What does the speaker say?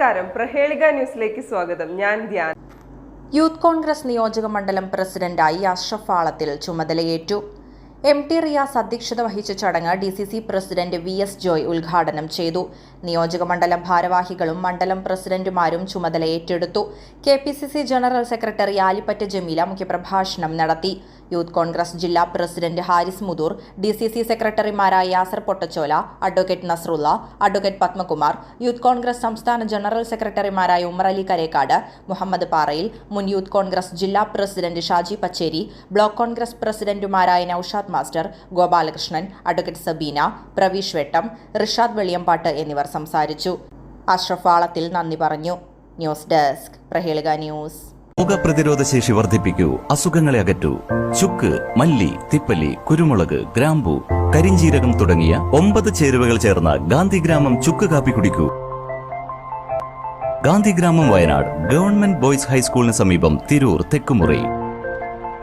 നമസ്കാരം. പ്രഹേളിക ന്യൂസിലേക്ക് സ്വാഗതം. ഞാൻ ധ്യാൻ. യൂത്ത് കോൺഗ്രസ് നിയോജക മണ്ഡലം പ്രസിഡന്റായി അഷ്റഫ് ആളത്തിൽ ചുമതലയേറ്റു. എം ടി റിയാസ് അധ്യക്ഷത വഹിച്ച ചടങ്ങ് D C C president V S Joy ഉദ്ഘാടനം ചെയ്തു. നിയോജക മണ്ഡലം ഭാരവാഹികളും മണ്ഡലം പ്രസിഡന്റുമാരും ചുമതല ഏറ്റെടുത്തു. K P C C general secretary Alipatta Jameela മുഖ്യപ്രഭാഷണം നടത്തി. യൂത്ത് കോൺഗ്രസ് ജില്ലാ president Haris Muthur D C C സെക്രട്ടറിമാരായ Yasar Pottachola advocate Nasrulla advocate Padmakumar youth Congress സംസ്ഥാന ജനറൽ സെക്രട്ടറിമാരായ ഉമർ അലി കരേക്കാട് മുഹമ്മദ് പാറയിൽ മുൻ യൂത്ത് കോൺഗ്രസ് ജില്ലാ പ്രസിഡന്റ് ഷാജി പച്ചേരി ബ്ലോക്ക് കോൺഗ്രസ് പ്രസിഡന്റുമാരായ നൌഷാദ് മാസ്റ്റർ ഗോപാലകൃഷ്ണൻ അഡ്വക്കേറ്റ് സബീന പ്രവീഷ് വെട്ടം റിഷാദ് വെളിയമ്പാട്ട് എന്നിവർ സംസാരിച്ചു. അഷ്റഫാളത്തിൽ നന്ദി പറഞ്ഞു. News desk Prahelika news. രോഗപ്രതിരോധ ശേഷി വർദ്ധിപ്പിക്കൂ അസുഖങ്ങളെ അകറ്റൂ. ചുക്ക് മല്ലി തിപ്പലി കുരുമുളക് ഗ്രാമ്പു കരിഞ്ചീരകം തുടങ്ങിയ ഒമ്പത് ചേരുവകൾ ചേർന്ന ഗാന്ധിഗ്രാമം ചുക്ക് കാപ്പി കുടിക്കൂ. ഗാന്ധിഗ്രാമം വയനാട് ഗവൺമെന്റ് ബോയ്സ് ഹൈസ്കൂളിന് സമീപം തിരൂർ തെക്കുമുറി.